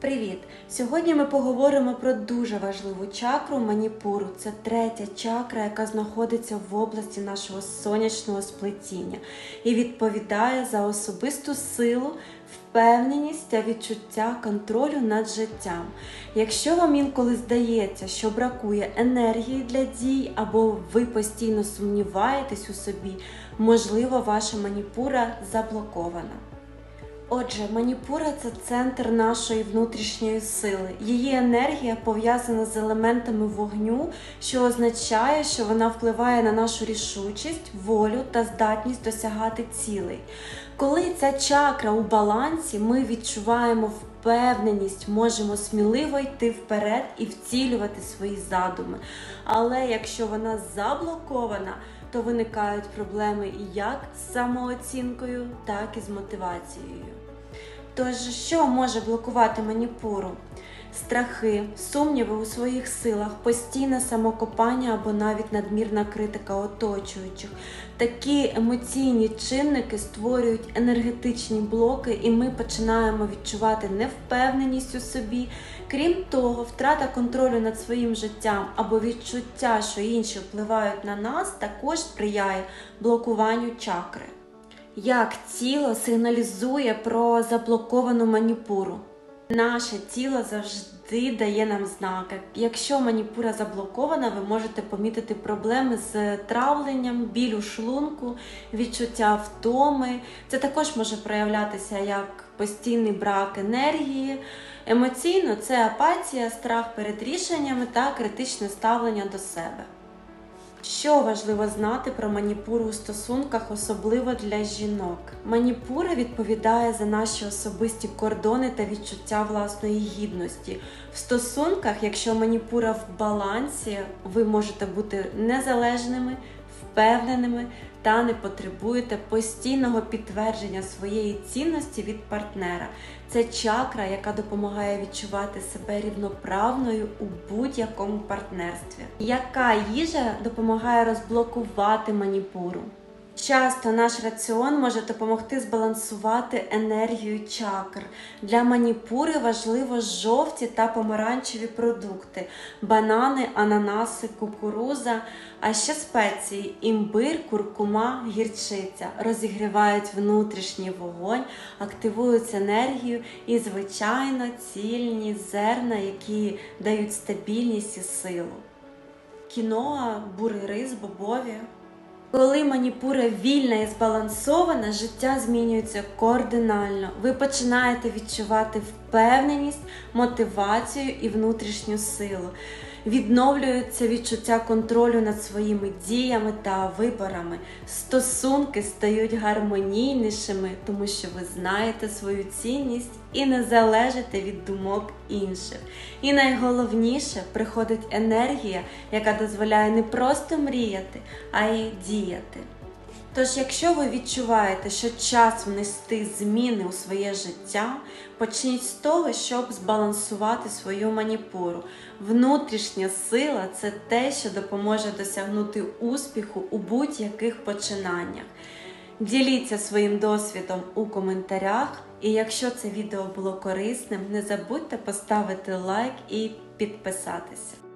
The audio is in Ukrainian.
Привіт! Сьогодні ми поговоримо про дуже важливу чакру маніпуру. Це третя чакра, яка знаходиться в області нашого сонячного сплетіння і відповідає за особисту силу, впевненість та відчуття контролю над життям. Якщо вам інколи здається, що бракує енергії для дій, або ви постійно сумніваєтесь у собі, можливо, ваша маніпура заблокована. Отже, маніпура це центр нашої внутрішньої сили. Її енергія пов'язана з елементами вогню, що означає, що вона впливає на нашу рішучість, волю та здатність досягати цілей. Коли ця чакра у балансі, ми відчуваємо впевненість, можемо сміливо йти вперед і вцілювати свої задуми. Але якщо вона заблокована, то виникають проблеми як з самооцінкою, так і з мотивацією. Тож, що може блокувати маніпуру? Страхи, сумніви у своїх силах, постійне самокопання або навіть надмірна критика оточуючих. Такі емоційні чинники створюють енергетичні блоки, і ми починаємо відчувати невпевненість у собі. Крім того, втрата контролю над своїм життям або відчуття, що інші впливають на нас, також сприяє блокуванню чакри. Як тіло сигналізує про заблоковану маніпуру? Наше тіло завжди дає нам знаки. Якщо маніпура заблокована, ви можете помітити проблеми з травленням, біль у шлунку, відчуття втоми. Це також може проявлятися як постійний брак енергії. Емоційно це апатія, страх перед рішеннями та критичне ставлення до себе. Що важливо знати про маніпуру у стосунках, особливо для жінок? Маніпура відповідає за наші особисті кордони та відчуття власної гідності. В стосунках, якщо маніпура в балансі, ви можете бути незалежними, впевненими та не потребуєте постійного підтвердження своєї цінності від партнера. Це чакра, яка допомагає відчувати себе рівноправною у будь-якому партнерстві. Яка їжа допомагає розблокувати маніпуру? Часто наш раціон може допомогти збалансувати енергію чакр. Для маніпури важливо жовті та помаранчеві продукти: банани, ананаси, кукуруза, а ще спеції, імбир, куркума, гірчиця розігрівають внутрішній вогонь, активують енергію і, звичайно, цільні зерна, які дають стабільність і силу. Кіноа, бурий рис, бобові. Коли маніпура вільна і збалансована, життя змінюється кардинально. Ви починаєте відчувати впевненість, мотивацію і внутрішню силу. Відновлюється відчуття контролю над своїми діями та виборами. Стосунки стають гармонійнішими, тому що ви знаєте свою цінність і не залежите від думок інших. І найголовніше приходить енергія, яка дозволяє не просто мріяти, а й діяти. Тож, якщо ви відчуваєте, що час внести зміни у своє життя, почніть з того, щоб збалансувати свою маніпуру. Внутрішня сила це те, що допоможе досягнути успіху у будь-яких починаннях. Діліться своїм досвідом у коментарях, і якщо це відео було корисним, не забудьте поставити лайк і підписатися.